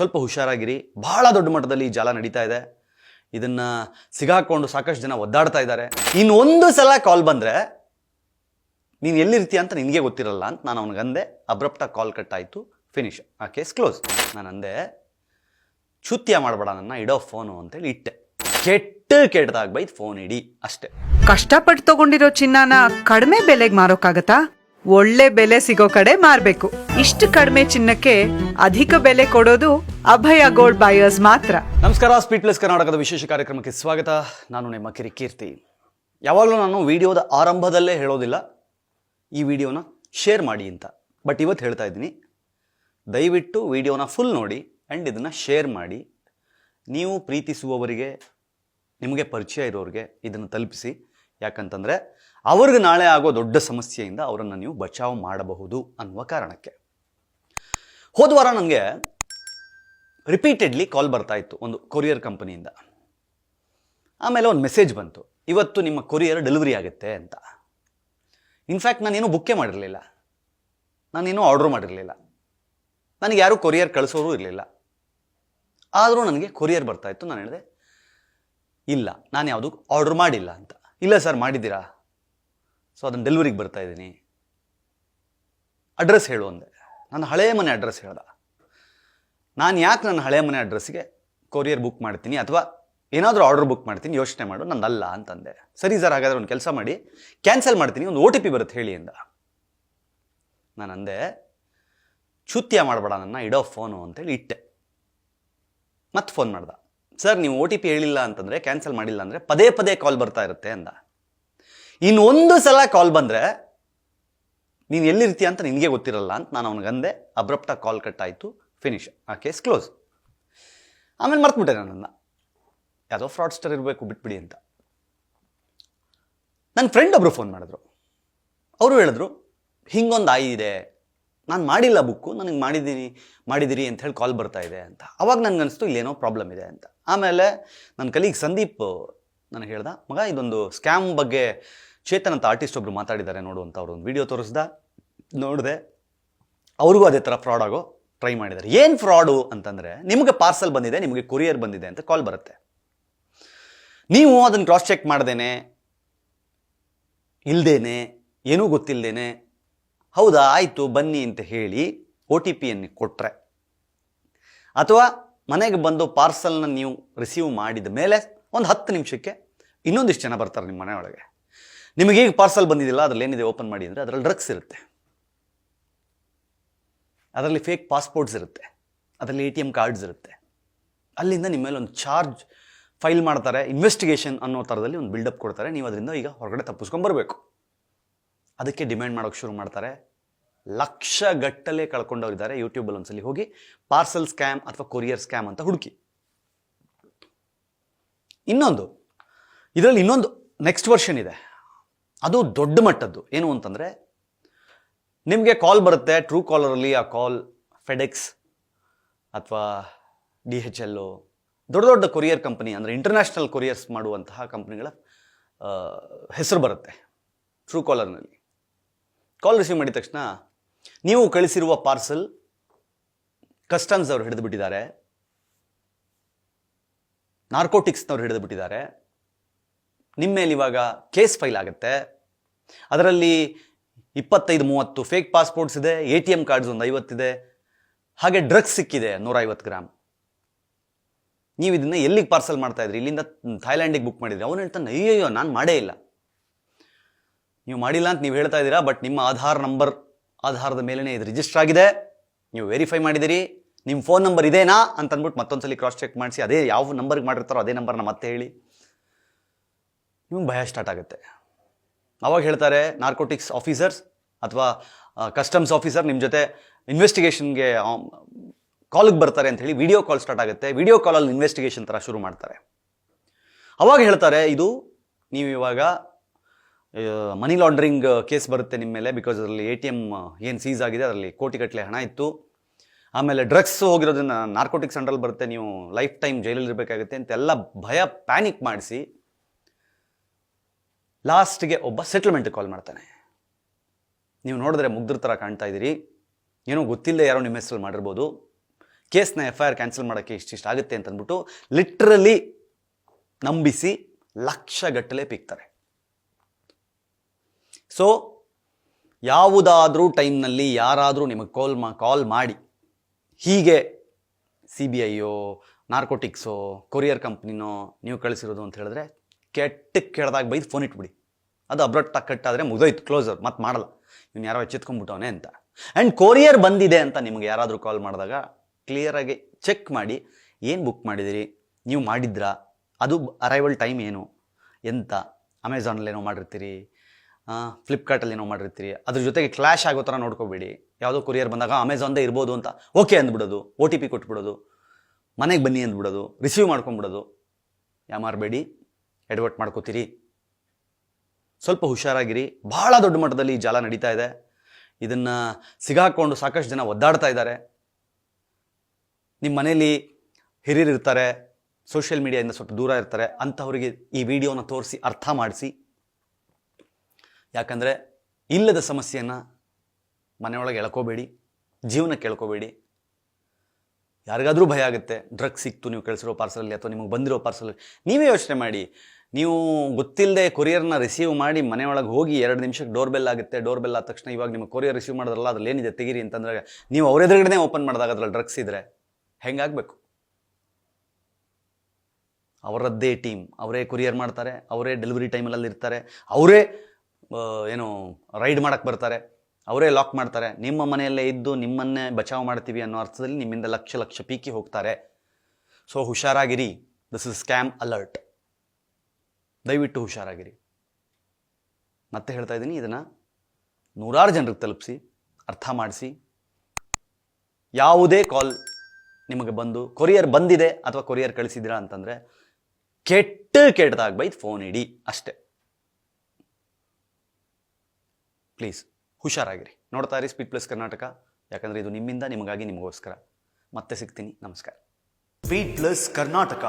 ಸ್ವಲ್ಪ ಹುಷಾರಾಗಿರಿ. ಬಹಳ ದೊಡ್ಡ ಮಟ್ಟದಲ್ಲಿ ಈ ಜಾಲ ನಡೀತಾ ಇದೆ. ಇದನ್ನು ಸಿಗಾಕೊಂಡು ಸಾಕಷ್ಟು ಜನ ಒದ್ದಾಡ್ತಾ ಇದ್ದಾರೆ. ಇನ್ನೊಂದು ಸಲ ಕಾಲ್ ಬಂದರೆ, ನೀನು ಎಲ್ಲಿರ್ತೀಯ ಅಂತ ನಿನಗೆ ಗೊತ್ತಿರಲ್ಲ ಅಂತ ನಾನು ಅವ್ನಿಗೆ ಅಂದೆ. ಅಬ್ರಪ್ಟಾಗಿ ಕಾಲ್ ಕಟ್ ಆಯಿತು. ಫಿನಿಶ್ ಆ ಕೇಸ್ ಕ್ಲೋಸ್ ನಾನು ಅಂದೆ ಚುತ್ಯ ಮಾಡಬೇಡ, ನನ್ನ ಇಡೋ ಫೋನು ಅಂತೇಳಿ ಇಟ್ಟೆ. ಕೆಟ್ಟ ಕೆಟ್ಟದಾಗ ಬೈದು ಫೋನ್ ಇಡಿ. ಅಷ್ಟೇ. ಕಷ್ಟಪಟ್ಟು ತಗೊಂಡಿರೋ ಚಿನ್ನನ ಕಡಿಮೆ ಬೆಲೆಗೆ ಮಾರೋಕ್ಕಾಗತ್ತಾ ಒಳ್ಳೆ ಬೆಲೆ ಸಿಗೋ ಕಡೆ ಮಾರಬೇಕು. ಇಷ್ಟು ಕಡಿಮೆ ಚಿನ್ನಕ್ಕೆ ಅಧಿಕ ಬೆಲೆ ಕೊಡೋದು ಅಭಯ ಗೋಲ್ಡ್ ಬಾಯರ್ಸ್ ಮಾತ್ರ. ನಮಸ್ಕಾರ ಸ್ಪೀಡ್ ಪ್ಲಸ್ ಕರ್ನಾಟಕದ ವಿಶೇಷ ಕಾರ್ಯಕ್ರಮಕ್ಕೆ ಸ್ವಾಗತ. ನಾನು ನಿಮ್ಮ ಕಿರಿ ಕೀರ್ತಿ. ಯಾವಾಗಲೂ ನಾನು ವಿಡಿಯೋದ ಆರಂಭದಲ್ಲೇ ಹೇಳೋದಿಲ್ಲ, ಈ ವಿಡಿಯೋನ ಶೇರ್ ಮಾಡಿ ಅಂತ. ಬಟ್ ಇವತ್ತು ಹೇಳ್ತಾ ಇದ್ದೀನಿ, ದಯವಿಟ್ಟು ವಿಡಿಯೋನ ಫುಲ್ ನೋಡಿ ಆ್ಯಂಡ್ ಇದನ್ನು ಶೇರ್ ಮಾಡಿ. ನೀವು ಪ್ರೀತಿಸುವವರಿಗೆ, ನಿಮಗೆ ಪರಿಚಯ ಇರೋರಿಗೆ ಇದನ್ನು ತಲುಪಿಸಿ. ಯಾಕಂತಂದರೆ ಅವ್ರಿಗೆ ನಾಳೆ ಆಗೋ ದೊಡ್ಡ ಸಮಸ್ಯೆಯಿಂದ ಅವರನ್ನು ನೀವು ಬಚಾವ್ ಮಾಡಬಹುದು ಅನ್ನುವ ಕಾರಣಕ್ಕೆ. ಹೋದ ವಾರ ನನಗೆ ರಿಪೀಟೆಡ್ಲಿ ಕಾಲ್ ಬರ್ತಾ ಇತ್ತು ಒಂದು ಕೊರಿಯರ್ ಕಂಪನಿಯಿಂದ ಆಮೇಲೆ ಒಂದು ಮೆಸೇಜ್ ಬಂತು. ಇವತ್ತು ನಿಮ್ಮ ಕೊರಿಯರ್ ಡೆಲಿವರಿ ಆಗುತ್ತೆ ಅಂತ. ಇನ್ಫ್ಯಾಕ್ಟ್ ನಾನೇನು ಬುಕ್ಕೇ ಮಾಡಿರಲಿಲ್ಲ. ನಾನೇನು ಆರ್ಡ್ರ್ ಮಾಡಿರಲಿಲ್ಲ. ನನಗೆ ಯಾರೂ ಕೊರಿಯರ್ ಕಳಿಸೋರು ಇರಲಿಲ್ಲ. ಆದರೂ ನನಗೆ ಕೊರಿಯರ್ ಬರ್ತಾ ಇತ್ತು. ನಾನು ಹೇಳಿದೆ, ಇಲ್ಲ, ನಾನು ಯಾವುದು ಆರ್ಡ್ರ್ ಮಾಡಿಲ್ಲ ಅಂತ. ಇಲ್ಲ ಸರ್, ಮಾಡಿದ್ದೀರಾ? ಸೊ ಅದನ್ನು ಡೆಲಿವರಿಗೆ ಬರ್ತಾ ಇದ್ದೀನಿ. ಅಡ್ರೆಸ್ ಹೇಳು ಅಂದೆ. ನನ್ನ ಹಳೆ ಮನೆ ಅಡ್ರೆಸ್ ಹೇಳ್ದ. ನಾನು ಯಾಕೆ ನನ್ನ ಹಳೆ ಮನೆ ಅಡ್ರೆಸ್ಗೆ ಕೊರಿಯರ್ ಬುಕ್ ಮಾಡ್ತೀನಿ ಅಥವಾ ಏನಾದರೂ ಆರ್ಡರ್ ಬುಕ್ ಮಾಡ್ತೀನಿ, ಯೋಚನೆ ಮಾಡು, ನಂದಲ್ಲ ಅಂತಂದೆ. ಸರಿ ಸರ್, ಹಾಗಾದರೆ ಒಂದು ಕೆಲಸ ಮಾಡಿ. ಕ್ಯಾನ್ಸಲ್ ಮಾಡ್ತೀನಿ, ಒಂದು ಒ ಟಿ ಪಿ ಬರುತ್ತೆ ಹೇಳಿ ಅಂದ. ನಾನು ಅಂದೆ ಚುತ್ಯ ಮಾಡಬೇಡ ನನ್ನ, ಇಡೋ ಫೋನು ಅಂತೇಳಿ ಇಟ್ಟೆ. ಮತ್ತೆ ಫೋನ್ ಮಾಡ್ದ. ಸರ್, ನೀವು ಒ ಟಿ ಪಿ ಹೇಳಿಲ್ಲ ಅಂತಂದರೆ ಕ್ಯಾನ್ಸಲ್ ಮಾಡಿಲ್ಲ ಅಂದರೆ ಪದೇ ಪದೇ ಕಾಲ್ ಬರ್ತಾ ಇರುತ್ತೆ ಅಂದ. ಇನ್ನು ಒಂದು ಸಲ ಕಾಲ್ ಬಂದರೆ, ನೀನು ಎಲ್ಲಿರ್ತೀಯ ಅಂತ ನಿನಗೆ ಗೊತ್ತಿರಲ್ಲ ಅಂತ ನಾನು ಅವ್ನಿಗೆ ಅಂದೆ. ಅಬ್ರಪ್ಟಾಗಿ ಕಾಲ್ ಕಟ್ ಆಯಿತು ಫಿನಿಶ್ ಆ ಕೇಸ್ ಕ್ಲೋಸ್ ಆಮೇಲೆ ನಾನು ನನ್ನನ್ನು. ಯಾವುದೋ ಫ್ರಾಡ್ಸ್ಟರ್ ಇರಬೇಕು, ಬಿಟ್ಬಿಡಿ ಅಂತ. ನನ್ನ ಫ್ರೆಂಡ್ ಒಬ್ಬರು ಫೋನ್ ಮಾಡಿದ್ರು. ಅವರು ಹೇಳಿದ್ರು, ಹಿಂಗೊಂದು ಆಯಿ ಇದೆ. ನಾನು ಮಾಡಿಲ್ಲ ಬುಕ್ಕು ನನಗೆ ಮಾಡಿದ್ದೀನಿ ಮಾಡಿದಿರಿ ಅಂತ ಹೇಳಿ ಕಾಲ್ ಬರ್ತಾ ಇದೆ ಅಂತ. ಅವಾಗ ನನಗೆ ಅನಿಸ್ತು, ಇಲ್ಲೇನೋ ಪ್ರಾಬ್ಲಮ್ ಇದೆ ಅಂತ. ಆಮೇಲೆ ನನ್ನ ಕಲೀಗ್ ಸಂದೀಪ್, ನನಗೆ ಹೇಳ್ದ, ಮಗ, ಇದೊಂದು ಸ್ಕ್ಯಾಮ್ ಬಗ್ಗೆ ಚೇತನ್ ಅಂತ ಆರ್ಟಿಸ್ಟ್ ಒಬ್ರು ಮಾತಾಡಿದ್ದಾರೆ ನೋಡು ಅಂತ ಅವ್ರು ಒಂದು ವಿಡಿಯೋ ತೋರಿಸ್ದ. ನೋಡಿದೆ, ಅವ್ರಿಗೂ ಅದೇ ಥರ ಫ್ರಾಡ್ ಆಗೋ ಟ್ರೈ ಮಾಡಿದ್ದಾರೆ. ಏನು ಫ್ರಾಡು ಅಂತಂದರೆ, ನಿಮಗೆ ಪಾರ್ಸಲ್ ಬಂದಿದೆ, ನಿಮಗೆ ಕೊರಿಯರ್ ಬಂದಿದೆ ಅಂತ ಕಾಲ್ ಬರುತ್ತೆ. ನೀವು ಅದನ್ನು ಕ್ರಾಸ್ ಚೆಕ್ ಮಾಡ್ದೇನೆ, ಇಲ್ದೇನೆ, ಏನೂ ಗೊತ್ತಿಲ್ಲದೇನೆ ಹೌದಾ, ಆಯಿತು, ಬನ್ನಿ ಅಂತ ಹೇಳಿ ಒ ಟಿ ಪಿಯನ್ನು ಕೊಟ್ಟರೆ ಅಥವಾ ಮನೆಗೆ ಬಂದು ಪಾರ್ಸಲ್ನ ನೀವು ರಿಸೀವ್ ಮಾಡಿದ ಮೇಲೆ ಒಂದು ಹತ್ತು ನಿಮಿಷಕ್ಕೆ ಇನ್ನೊಂದಿಷ್ಟು ಜನ ಬರ್ತಾರೆ ನಿಮ್ಮ ಮನೆಯೊಳಗೆ. ನಿಮಗೆ ಈಗ ಪಾರ್ಸಲ್ ಬಂದಿದ್ದಿಲ್ಲ ಅದರಲ್ಲಿ ಏನಿದೆ ಓಪನ್ ಮಾಡಿ ಅಂದರೆ ಅದರಲ್ಲಿ ಡ್ರಗ್ಸ್ ಇರುತ್ತೆ. ಅದರಲ್ಲಿ ಫೇಕ್ ಪಾಸ್ಪೋರ್ಟ್ಸ್ ಇರುತ್ತೆ. ಅದರಲ್ಲಿ ಎ ಟಿ ಎಂ ಕಾರ್ಡ್ಸ್ ಇರುತ್ತೆ. ಅಲ್ಲಿಂದ ನಿಮ್ಮ ಮೇಲೆ ಒಂದು ಚಾರ್ಜ್ ಫೈಲ್ ಮಾಡ್ತಾರೆ ಇನ್ವೆಸ್ಟಿಗೇಷನ್ ಅನ್ನೋ ಥರದಲ್ಲಿ ಒಂದು ಬಿಲ್ಡಪ್ ಕೊಡ್ತಾರೆ. ನೀವು ಅದರಿಂದ ಈಗ ಹೊರಗಡೆ ತಪ್ಪಿಸ್ಕೊಂಬರ್ಬೇಕು ಅದಕ್ಕೆ ಡಿಮ್ಯಾಂಡ್ ಮಾಡೋಕೆ ಶುರು ಮಾಡ್ತಾರೆ. ಲಕ್ಷ ಗಟ್ಟಲೆ ಕಳ್ಕೊಂಡವರಿದ್ದಾರೆ ಯೂಟ್ಯೂಬಲ್ಲಿ ಒಂದ್ಸಲಿ ಹೋಗಿ ಪಾರ್ಸಲ್ ಸ್ಕ್ಯಾಮ್ ಅಥವಾ ಕೊರಿಯರ್ ಸ್ಕ್ಯಾಮ್ ಅಂತ ಹುಡುಕಿ. ಇನ್ನೊಂದು, ಇದರಲ್ಲಿ ಇನ್ನೊಂದು ನೆಕ್ಸ್ಟ್ ವರ್ಷನ್ ಇದೆ. ಅದು ದೊಡ್ಡ ಮಟ್ಟದ್ದು. ಏನು ಅಂತಂದರೆ, ನಿಮಗೆ ಕಾಲ್ ಬರುತ್ತೆ ಟ್ರೂ ಕಾಲರಲ್ಲಿ ಆ ಕಾಲ್ ಫೆಡೆಕ್ಸ್ ಅಥವಾ ಡಿ ಎಚ್ ಎಲ್ಲು ದೊಡ್ಡ ದೊಡ್ಡ ಕೊರಿಯರ್ ಕಂಪನಿ ಅಂದರೆ ಇಂಟರ್ನ್ಯಾಷನಲ್ ಕೊರಿಯರ್ಸ್ ಮಾಡುವಂತಹ ಕಂಪ್ನಿಗಳ ಹೆಸರು ಬರುತ್ತೆ ಟ್ರೂ ಕಾಲರ್ನಲ್ಲಿ ಕಾಲ್ ರಿಸೀವ್ ಮಾಡಿದ ತಕ್ಷಣ, ನೀವು ಕಳಿಸಿರುವ ಪಾರ್ಸಲ್ ಕಸ್ಟಮ್ಸ್ ಅವರು ಹಿಡಿದು ಬಿಟ್ಟಿದ್ದಾರೆ ನಾರ್ಕೋಟಿಕ್ಸ್ನವ್ರು ಹಿಡಿದು ಬಿಟ್ಟಿದ್ದಾರೆ ನಿಮ್ಮ ಮೇಲೆ ಇವಾಗ ಕೇಸ್ ಫೈಲ್ ಆಗುತ್ತೆ. ಅದರಲ್ಲಿ ಇಪ್ಪತ್ತೈದು, ಮೂವತ್ತು ಫೇಕ್ ಪಾಸ್ಪೋರ್ಟ್ಸ್ ಇದೆ ಎ ಟಿ ಎಂ ಕಾರ್ಡ್ಸ್ ಒಂದು ಐವತ್ತಿದೆ. ಹಾಗೆ ಡ್ರಗ್ಸ್ ಸಿಕ್ಕಿದೆ, ನೂರೈವತ್ತು ಗ್ರಾಮ್ ನೀವು ಇದನ್ನ ಎಲ್ಲಿಗೆ ಪಾರ್ಸಲ್ ಮಾಡ್ತಾ ಇದ್ರಿ? ಇಲ್ಲಿಂದ ಥೈಲ್ಯಾಂಡಿಗೆ ಬುಕ್ ಮಾಡಿದ್ರಿ. ಅವನು ಹೇಳ್ತಾನೆ, ಅಯ್ಯಯ್ಯೋ, ನಾನು ಮಾಡೇ ಇಲ್ಲ. ನೀವು ಮಾಡಿಲ್ಲ ಅಂತ ನೀವು ಹೇಳ್ತಾ ಇದ್ದೀರಾ ಬಟ್ ನಿಮ್ಮ ಆಧಾರ್ ನಂಬರ್ ಆಧಾರದ ಮೇಲೇ ಇದು ರಿಜಿಸ್ಟರ್ ಆಗಿದೆ. ನೀವು ವೆರಿಫೈ ಮಾಡಿದಿರಿ ನಿಮ್ಮ ಫೋನ್ ನಂಬರ್ ಇದೇನಾ ಅಂತ ಅಂದ್ಬಿಟ್ಟು ಮತ್ತೊಂದ್ಸಲಿ ಕ್ರಾಸ್ ಚೆಕ್ ಮಾಡಿಸಿ, ಅದೇ ಯಾವ ನಂಬರ್ಗೆ ಮಾಡಿರ್ತಾರೋ ಅದೇ ನಂಬರ್ನ ಮತ್ತೆ ಹೇಳಿ. ನಿಮ್ಗೆ ಭಯ ಸ್ಟಾರ್ಟ್ ಆಗುತ್ತೆ. ಅವಾಗ ಹೇಳ್ತಾರೆ ನಾರ್ಕೋಟಿಕ್ಸ್ ಆಫೀಸರ್ಸ್ ಅಥವಾ ಕಸ್ಟಮ್ಸ್ ಆಫೀಸರ್ ನಿಮ್ಮ ಜೊತೆ ಇನ್ವೆಸ್ಟಿಗೇಷನ್ಗೆ ಕಾಲಿಗೆ ಬರ್ತಾರೆ ಅಂತ ಹೇಳಿ ವಿಡಿಯೋ ಕಾಲ್ ಸ್ಟಾರ್ಟ್ ಆಗುತ್ತೆ. ವಿಡಿಯೋ ಕಾಲಲ್ಲಿ ಇನ್ವೆಸ್ಟಿಗೇಷನ್ ಥರ ಶುರು ಮಾಡ್ತಾರೆ. ಅವಾಗ ಹೇಳ್ತಾರೆ ಇದು ನೀವು ಇವಾಗ ಮನಿ ಲಾಂಡ್ರಿಂಗ್ ಕೇಸ್ ಬರುತ್ತೆ ನಿಮ್ಮ ಮೇಲೆ ಬಿಕಾಸ್ ಅದರಲ್ಲಿ ಎ ಟಿ ಎಂ ಏನು ಸೀಸ್ ಆಗಿದೆ, ಅದರಲ್ಲಿ ಕೋಟಿಗಟ್ಟಲೆ ಹಣ ಇತ್ತು. ಆಮೇಲೆ ಡ್ರಗ್ಸ್ ಹೋಗಿರೋದ್ರಿಂದ ನಾರ್ಕೋಟಿಕ್ಸ್ ಅಂಡ್ರಲ್ಲಿ ಬರುತ್ತೆ, ನೀವು ಲೈಫ್ ಟೈಮ್ ಜೈಲಲ್ಲಿ ಇರಬೇಕಾಗುತ್ತೆ ಅಂತೆಲ್ಲ ಭಯ ಪ್ಯಾನಿಕ್ ಮಾಡಿಸಿ ಲಾಸ್ಟ್ಗೆ ಒಬ್ಬ ಸೆಟ್ಲ್ಮೆಂಟ್ ಕಾಲ್ ಮಾಡ್ತಾನೆ. ನೀವು ನೋಡಿದ್ರೆ ಮುಗ್ದ್ರ ಥರ ಕಾಣ್ತಾ ಇದ್ದೀರಿ. ಏನೋ ಗೊತ್ತಿಲ್ಲದೆ ಯಾರೋ ನಿಮ್ಮ ಹೆಸರು ಮಾಡಿರ್ಬೋದು. ಕೇಸ್ನ ಎಫ್ ಐ ಆರ್ ಕ್ಯಾನ್ಸಲ್ ಮಾಡೋಕ್ಕೆ ಇಷ್ಟಿಷ್ಟು ಆಗುತ್ತೆ ಅಂತ ಅಂದ್ಬಿಟ್ಟು ಲಿಟ್ರಲಿ ನಂಬಿಸಿ ಲಕ್ಷಗಟ್ಟಲೆ ಪೀಕ್ತಾರೆ. ಸೊ ಯಾವುದಾದ್ರೂ ಟೈಮ್ನಲ್ಲಿ ಯಾರಾದರೂ ನಿಮಗೆ ಕಾಲ್ ಮಾ ಕಾಲ್ ಮಾಡಿ. ಹೀಗೆ ಸಿ ಬಿ ಐಯೋ ನಾರ್ಕೋಟಿಕ್ಸೋ ಕೊರಿಯರ್ ಕಂಪ್ನಿನೋ ನೀವು ಕಳಿಸಿರೋದು ಅಂತ ಹೇಳಿದ್ರೆ ಕೆಟ್ಟಕ್ಕೆ ಕೆಡ್ದಾಗ ಬೈದು ಫೋನ್ ಇಟ್ಬಿಡಿ. ಅದು ಅಬ್ರಟ್ ಕಟ್ಟಾದರೆ ಮುಗಿದೋಯ್ತು ಕ್ಲೋಸರ್ ಮತ್ತೆ ಮಾಡಲ್ಲ. ಇವ್ನು ಯಾರೋ ಎಚ್ಚೆತ್ಕೊಂಡ್ಬಿಟ್ಟವನೆ ಅಂತ. ಆ್ಯಂಡ್ ಕೊರಿಯರ್ ಬಂದಿದೆ ಅಂತ ನಿಮಗೆ ಯಾರಾದರೂ ಕಾಲ್ ಮಾಡಿದಾಗ ಕ್ಲಿಯರಾಗಿ ಚೆಕ್ ಮಾಡಿ, ಏನು ಬುಕ್ ಮಾಡಿದಿರಿ? ನೀವು ಮಾಡಿದ್ರಾ? ಅದು ಅರೈವಲ್ ಟೈಮ್ ಏನು? ಎಂತ? ಅಮೆಝಾನಲ್ಲಿ ಏನೋ ಮಾಡಿರ್ತೀರಿ? ಫ್ಲಿಪ್ಕಾರ್ಟಲ್ಲಿ ಏನೋ ಮಾಡಿರ್ತೀರಿ? ಅದ್ರ ಜೊತೆಗೆ ಕ್ಲಾಶ್ ಆಗೋ ಥರ ನೋಡ್ಕೋಬೇಡಿ. ಯಾವುದೋ ಕೊರಿಯರ್ ಬಂದಾಗ ಅಮೆಝಾನ್ದೇ ಇರ್ಬೋದು ಅಂತ ಓಕೆ ಅಂದ್ಬಿಡೋದು. ಓ ಟಿ ಪಿ ಕೊಟ್ಬಿಡೋದು. ಮನೆಗೆ ಬನ್ನಿ ಅಂದ್ಬಿಡೋದು. ರಿಸೀವ್ ಮಾಡ್ಕೊಂಬಿಡೋದು. ಯಾಮಾರಬೇಡಿ ಎಡವಟ್ ಮಾಡ್ಕೋತೀರಿ. ಸ್ವಲ್ಪ ಹುಷಾರಾಗಿರಿ. ಬಹಳ ದೊಡ್ಡ ಮಟ್ಟದಲ್ಲಿ ಜಾಲ ನಡೀತಾ ಇದೆ. ಇದನ್ನು ಸಿಗಾಕೊಂಡು ಸಾಕಷ್ಟು ಜನ ಒದ್ದಾಡ್ತಾ ಇದ್ದಾರೆ. ನಿಮ್ಮ ಮನೇಲಿ ಹಿರಿಯರು ಇರ್ತಾರೆ, ಸೋಷಿಯಲ್ ಮೀಡಿಯಾದಿಂದ ಸ್ವಲ್ಪ ದೂರ ಇರ್ತಾರೆ, ಅಂಥವರಿಗೆ ಈ ವಿಡಿಯೋನ ತೋರಿಸಿ, ಅರ್ಥ ಮಾಡಿಸಿ. ಯಾಕಂದರೆ ಇಲ್ಲದ ಸಮಸ್ಯೆಯನ್ನು ಮನೆಯೊಳಗೆ ಎಳ್ಕೋಬೇಡಿ ಜೀವನ ಕೇಳ್ಕೋಬೇಡಿ ಯಾರಿಗಾದರೂ ಭಯ ಆಗುತ್ತೆ, ಡ್ರಗ್ಸ್ ಸಿಕ್ತು, ನೀವು ಕಳಿಸಿರೋ ಪಾರ್ಸಲಲ್ಲಿ ಅಥವಾ ನಿಮಗೆ ಬಂದಿರೋ ಪಾರ್ಸಲಲ್ಲಿ, ನೀವೇ ಯೋಚನೆ ಮಾಡಿ. ನೀವು ಗೊತ್ತಿಲ್ಲದೆ ಕೊರಿಯರ್ನ ರಿಸೀವ್ ಮಾಡಿ ಮನೆಯೊಳಗೆ ಹೋಗಿ ಎರಡು ನಿಮಿಷಕ್ಕೆ ಡೋರ್ ಬೆಲ್ ಆಗುತ್ತೆ ಡೋರ್ ಬೆಲ್ ಆದ ತಕ್ಷಣ ಇವಾಗ ನಿಮ್ಮ ಕೊರಿಯರ್ ರಿಸೀವ್ ಮಾಡಿದ್ರಲ್ಲ ಅದ್ರಲ್ಲಿ ಏನಿದೆ ತೆಗೀರಿ ಅಂತಂದ್ರೆ ನೀವು ಅವ್ರ ಎದುರುಗಡೆ ಓಪನ್ ಮಾಡಿದಾಗ ಅದ್ರಲ್ಲಿ ಡ್ರಗ್ಸ್ ಇದ್ರೆ ಹೆಂಗಾಗಬೇಕು? ಅವರದ್ದೇ ಟೀಮ್, ಅವರೇ ಕೊರಿಯರ್ ಮಾಡ್ತಾರೆ, ಅವರೇ ಡೆಲಿವರಿ ಟೈಮಲ್ಲಿ ಇರ್ತಾರೆ, ಅವರೇ ಏನು ರೈಡ್ ಮಾಡಕ್ಕೆ ಬರ್ತಾರೆ, ಅವರೇ ಲಾಕ್ ಮಾಡ್ತಾರೆ. ನಿಮ್ಮ ಮನೆಯಲ್ಲೇ ಇದ್ದು ನಿಮ್ಮನ್ನೇ ಬಚಾವ್ ಮಾಡ್ತೀವಿ ಅನ್ನೋ ಅರ್ಥದಲ್ಲಿ ನಿಮ್ಮಿಂದ ಲಕ್ಷ ಲಕ್ಷ ಪೀಕಿ ಹೋಗ್ತಾರೆ. ಸೊ ಹುಷಾರಾಗಿರಿ, ದಿಸ್ ಇಸ್ ಸ್ಕ್ಯಾಮ್ ಅಲರ್ಟ್. ದಯವಿಟ್ಟು ಹುಷಾರಾಗಿರಿ. ಮತ್ತೆ ಹೇಳ್ತಾ ಇದ್ದೀನಿ, ಇದನ್ನು ನೂರಾರು ಜನರಿಗೆ ತಲುಪಿಸಿ, ಅರ್ಥ ಮಾಡಿಸಿ. ಯಾವುದೇ ಕಾಲ್ ನಿಮಗೆ ಬಂದು ಕೊರಿಯರ್ ಬಂದಿದೆ ಅಥವಾ ಕೊರಿಯರ್ ಕಳಿಸಿದ್ದೀರಾ ಅಂತಂದರೆ, ಕೆಟ್ಟ ಕೆಟ್ಟದಾಗ ಬೈದು ಫೋನ್ ಇಡಿ ಅಷ್ಟೇ. ಪ್ಲೀಸ್ ಹುಷಾರಾಗಿರಿ. ನೋಡ್ತಾ ಇರಿ ಸ್ಪೀಡ್ ಪ್ಲಸ್ ಕರ್ನಾಟಕ. ಯಾಕಂದರೆ ಇದು ನಿಮ್ಮಿಂದ, ನಿಮಗಾಗಿ, ನಿಮಗೋಸ್ಕರ. ಮತ್ತೆ ಸಿಗ್ತೀನಿ. ನಮಸ್ಕಾರ. Speed plus Karnataka.